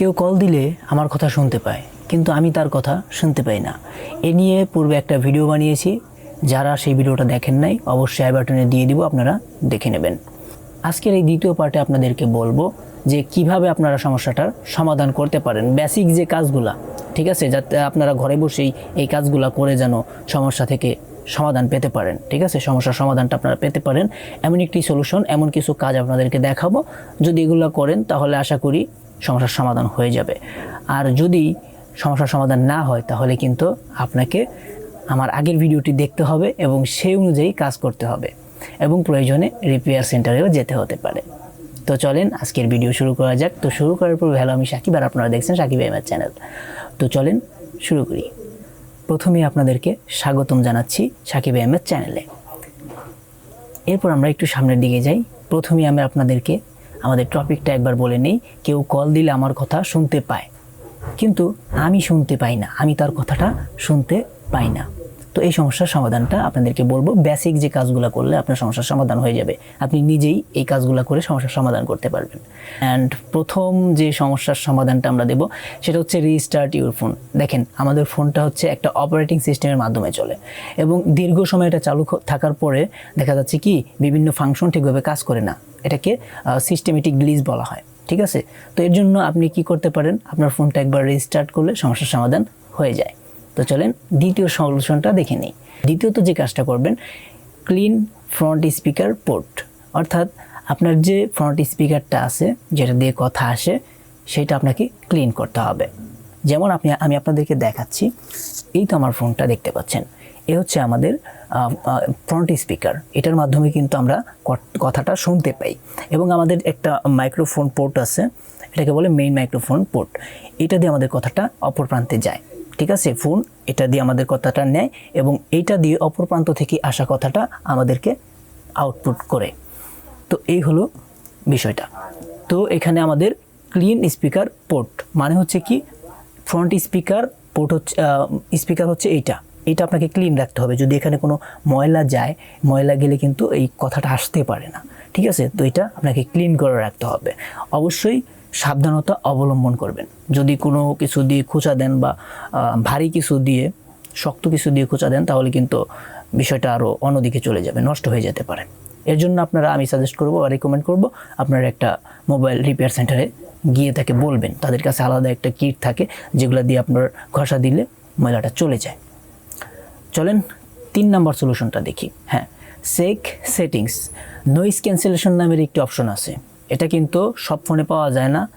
কেউ কল দিলে আমার কথা শুনতে পায়, কিন্তু আমি তার কথা শুনতে পাই না। এ নিয়ে পূর্বে একটা ভিডিও বানিয়েছি, যারা সেই ভিডিওটা দেখেন নাই, অবশ্যই আই বাটনে দিয়ে দিব, আপনারা দেখে নেবেন। আজকের এই দ্বিতীয় পার্টে আপনাদেরকে বলব যে কীভাবে আপনারা সমস্যাটার সমাধান করতে পারেন বেসিক যে কাজগুলা, ঠিক আছে? যাতে আপনারা ঘরে বসেই এই কাজগুলা করে যেন সমস্যা থেকে সমাধান পেতে পারেন, ঠিক আছে? সমস্যার সমাধানটা আপনারা পেতে পারেন। এমন একটি সলিউশন এমন কিছু কাজ আপনাদেরকে দেখাবো। যদি এগুলো করেন, তাহলে আশা করি সমস্যার সমাধান হয়ে যাবে। আর যদি সমস্যার সমাধান না হয়, তাহলে কিন্তু আপনাকে আমার আগের ভিডিওটি দেখতে হবে এবং সেই অনুযায়ী কাজ করতে হবে এবং প্রয়োজনে রিপেয়ার সেন্টারেও যেতে হতে পারে। তো চলেন আজকের ভিডিও শুরু করা যাক। তো শুরু করার পর হ্যালো আমি সাকিব আর আপনারা দেখছেন সাকিব আহমেদ চ্যানেল তো চলেন শুরু করি। প্রথমেই আপনাদেরকে স্বাগতম জানাচ্ছি সাকিব আহমেদ চ্যানেলে এরপর আমরা একটু সামনের দিকে যাই। প্রথমেই আমি আপনাদেরকে আমাদের টপিকটা একবার বলে নেই। কেউ কল দিলে আমার কথা শুনতে পায়। কিন্তু আমি শুনতে পাই না। আমি তার কথাটা শুনতে পাই না। তো এই সমস্যার সমাধানটা আপনাদেরকে বলব। বেসিক যে কাজগুলো করলে আপনার সমস্যার সমাধান হয়ে যাবে। আপনি নিজেই এই কাজগুলো করে সমস্যার সমাধান করতে পারবেন। অ্যান্ড প্রথম যে সমস্যার সমাধানটা আমরা দেব, সেটা হচ্ছে রিস্টার্ট ইউর ফোন দেখেন, আমাদের ফোনটা হচ্ছে একটা অপারেটিং সিস্টেমের মাধ্যমে চলে। এবং দীর্ঘ সময় এটা চালু থাকার পরে দেখা যাচ্ছে কি, বিভিন্ন ফাংশন ঠিকভাবে কাজ করে না। এটাকে সিস্টেমেটিক গ্লিজ বলা হয়। ঠিক আছে? তো এর জন্য আপনি কি করতে পারেন? আপনার ফোনটা একবার রিস্টার্ট করলে সমস্যার সমাধান হয়ে যায়। তো চলেন দ্বিতীয় সলিউশনটা দেখে নিই। দ্বিতীয়ত যে কাজটা করবেন ক্লিন ফ্রন্ট স্পিকার পোর্ট অর্থাৎ আপনার যে ফ্রন্ট স্পিকারটা আছে, যেটা দিয়ে কথা আসে, সেটা আপনাকে ক্লিন করতে হবে। যেমন আপনি, আমি আপনাদেরকে দেখাচ্ছি, এই তো আমার ফোনটা দেখতে পাচ্ছেন। এ হচ্ছে আমাদের ফ্রন্ট স্পিকার এটার মাধ্যমে কিন্তু আমরা কথাটা শুনতে পাই। এবং আমাদের একটা মাইক্রোফোন পোর্ট আছে, এটাকে বলে মেইন মাইক্রোফোন পোর্ট এটা দিয়ে আমাদের কথাটা অপর প্রান্তে যায়। ঠিক আছে ফোন এটা দিয়ে আমাদের কথাটা নেয় এবং এইটা দিয়ে অপর প্রান্ত থেকে আসা কথাটা আমাদেরকে আউটপুট করে। তো এই হলো বিষয়টা। তো এখানে আমাদের ক্লিন স্পিকার পোর্ট মানে হচ্ছে কি ফ্রন্ট স্পিকার পোর্ট হচ্ছে স্পিকার হচ্ছে এইটা। এটা আপনাকে ক্লিন রাখতে হবে। যদি এখানে কোনো ময়লা যায়, ময়লা গেলে কিন্তু এই কথাটা আসতে পারে না। ঠিক আছে? তো এটা আপনাকে ক্লিন করে রাখতে হবে। অবশ্যই সাবধানতা অবলম্বন করবেন। যদি কোনো কিছু দিয়ে খোঁচা দেন বা ভারী কিছু দিয়ে, শক্ত কিছু দিয়ে খোঁচা দেন, তাহলে কিন্তু বিষয়টা আরও অন্যদিকে চলে যাবে, নষ্ট হয়ে যেতে পারে। এর জন্য আপনারা আমি সাজেস্ট করব বা রেকমেন্ড করব, আপনারা একটা মোবাইল রিপেয়ার সেন্টারে গিয়ে তাকে বলবেন। তাদের কাছে আলাদা একটা কিট থাকে, যেগুলো দিয়ে আপনার ঘষা দিলে ময়লাটা চলে যায়। চলেন তিন নম্বর সলিউশনটা দেখি। হ্যাঁ সেক সেটিংস নয়েজ ক্যান্সেলেশন নামের একটি অপশন আছে। এটা কিন্তু সব ফোনে পাওয়া যায় না।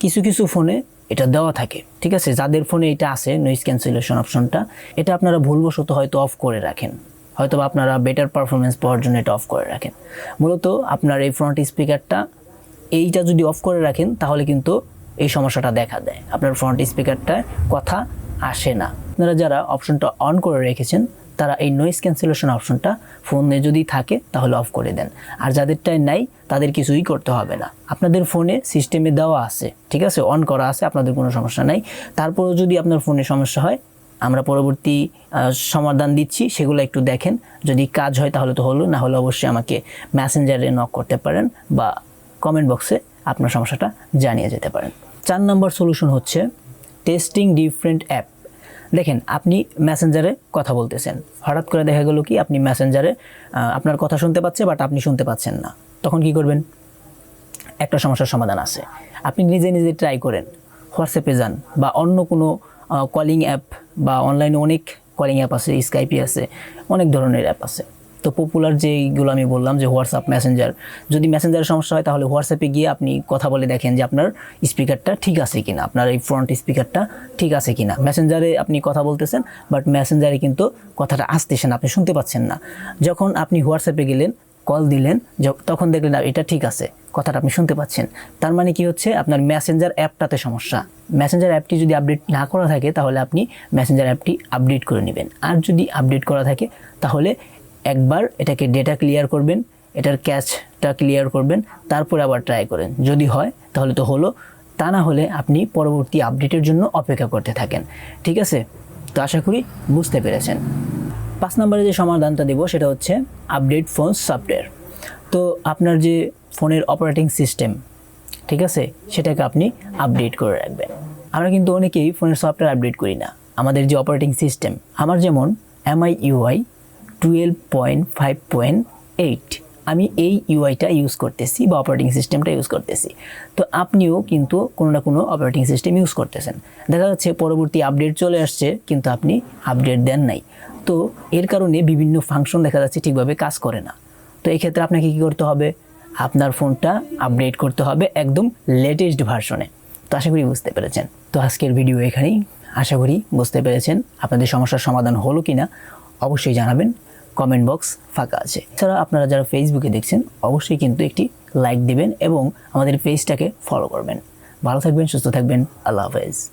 কিছু কিছু ফোনে এটা দেওয়া থাকে। ঠিক আছে? যাদের ফোনে এটা আছে নয়েজ ক্যান্সেলেশন অপশনটা এটা আপনারা ভুলবশত হয়তো অফ করে রাখেন। হয়তো আপনারা বেটার পারফরমেন্স পাওয়ার জন্য এটা অফ করে রাখেন। মূলত আপনার এই ফ্রন্ট স্পিকারটা এইটা যদি অফ করে রাখেন, তাহলে কিন্তু এই সমস্যাটা দেখা দেয়। আপনার ফ্রন্ট স্পিকারটায় কথা আসে না। আপনারা যারা অপশনটা অন করে রেখেছেন তারা এই নয়েজ ক্যান্সেলেশন অপশনটা ফোনে যদি থাকে, তাহলে অফ করে দেন। আর যাদেরটায় নাই, তাদের কিছুই করতে হবে না। আপনাদের ফোনে সিস্টেমে দেওয়া আছে, ঠিক আছে? অন করা আছে, আপনাদের কোনো সমস্যা নাই। তারপরেও যদি আপনার ফোনে সমস্যা হয়, আমরা পরবর্তী সমাধান দিচ্ছি, সেগুলো একটু দেখেন। যদি কাজ হয়, তাহলে তো হলো, না হলে অবশ্যই আমাকে মেসেঞ্জারে নক করতে পারেন বা কমেন্ট বক্সে আপনার সমস্যাটা জানিয়ে যেতে পারেন। চার নম্বর সলিউশন হচ্ছে টেস্টিং ডিফারেন্ট অ্যাপ দেখেন, আপনি ম্যাসেঞ্জারে কথা বলতেছেন। হঠাৎ করে দেখা গেলো কি, আপনি ম্যাসেঞ্জারে আপনার কথা শুনতে পাচ্ছে বাট আপনি শুনতে পাচ্ছেন না। তখন কি করবেন? একটা সমস্যার সমাধান আছে। আপনি নিজে নিজে ট্রাই করেন। হোয়াটসঅ্যাপে যান বা অন্য কোনো কলিং অ্যাপ বা অনলাইনে অনেক কলিং অ্যাপ আছে স্কাইপি আছে, অনেক ধরনের অ্যাপ আছে। তো পপুলার যেইগুলো আমি বললাম যে হোয়াটসঅ্যাপ মেসেঞ্জার যদি মেসেঞ্জারের সমস্যা হয় তাহলে হোয়াটসঅ্যাপে গিয়ে আপনি কথা বলে দেখেন যে আপনার স্পিকারটা ঠিক আছে কিনা, আপনার এই ফ্রন্ট স্পিকারটা ঠিক আছে কিনা। মেসেঞ্জারে আপনি কথা বলতেছেন বাট মেসেঞ্জারে কিন্তু কথাটা আসতেছে না, আপনি শুনতে পাচ্ছেন না। যখন আপনি হোয়াটসঅ্যাপে গেলেন কল দিলেন তখন দেখলেন এটা ঠিক আছে। কথাটা আপনি শুনতে পাচ্ছেন। তার মানে কি হচ্ছে? আপনার মেসেঞ্জার অ্যাপটাতে সমস্যা। মেসেঞ্জার অ্যাপটি যদি আপডেট না করা থাকে, তাহলে আপনি মেসেঞ্জার অ্যাপটি আপডেট করে নেবেন। আর যদি আপডেট করা থাকে, তাহলে একবার এটাকে ডেটা ক্লিয়ার করবেন, এটার ক্যাচটা ক্লিয়ার করবেন, তারপরে আবার ট্রাই করেন। যদি হয়, তাহলে তো হলো, তা না হলে আপনি পরবর্তী আপডেটের জন্য অপেক্ষা করতে থাকেন। ঠিক আছে? তো আশা করি বুঝতে পেরেছেন। পাঁচ নম্বরে যে সমাধানটা দেবো, সেটা হচ্ছে আপডেট ফোন সফটওয়্যার তো আপনার যে ফোনের অপারেটিং সিস্টেম ঠিক আছে? সেটাকে আপনি আপডেট করে রাখবেন। আমরা কিন্তু অনেকেই ফোনের সফটওয়্যার আপডেট করি না। আমাদের যে অপারেটিং সিস্টেম আমার যেমন MI UI twelve point five point eight আমি এই ইউআইটা ইউজ করতেছি বা অপারেটিং সিস্টেমটা ইউজ করতেছি। তো আপনিও কিন্তু কোনো না কোনো অপারেটিং সিস্টেম ইউজ করতেছেন। দেখা যাচ্ছে পরবর্তী আপডেট চলে আসছে, কিন্তু আপনি আপডেট দেন নাই। তো এর কারণে বিভিন্ন ফাংশন দেখা যাচ্ছে ঠিকভাবে কাজ করে না। তো এই ক্ষেত্রে আপনাকে কী করতে হবে? আপনার ফোনটা আপডেট করতে হবে একদম লেটেস্ট ভার্সনে তো আশা করি বুঝতে পেরেছেন। তো আজকের ভিডিও এখানেই। আশা করি বুঝতে পেরেছেন আপনাদের সমস্যার সমাধান হলো কি না অবশ্যই জানাবেন। কমেন্ট বক্স ফাঁকা আছে। এছাড়া আপনারা যারা ফেসবুকে দেখছেন, অবশ্যই কিন্তু একটি লাইক দিবেন এবং আমাদের পেজটাকে ফলো করবেন। ভালো থাকবেন, সুস্থ থাকবেন, আল্লাহ হাফেজ।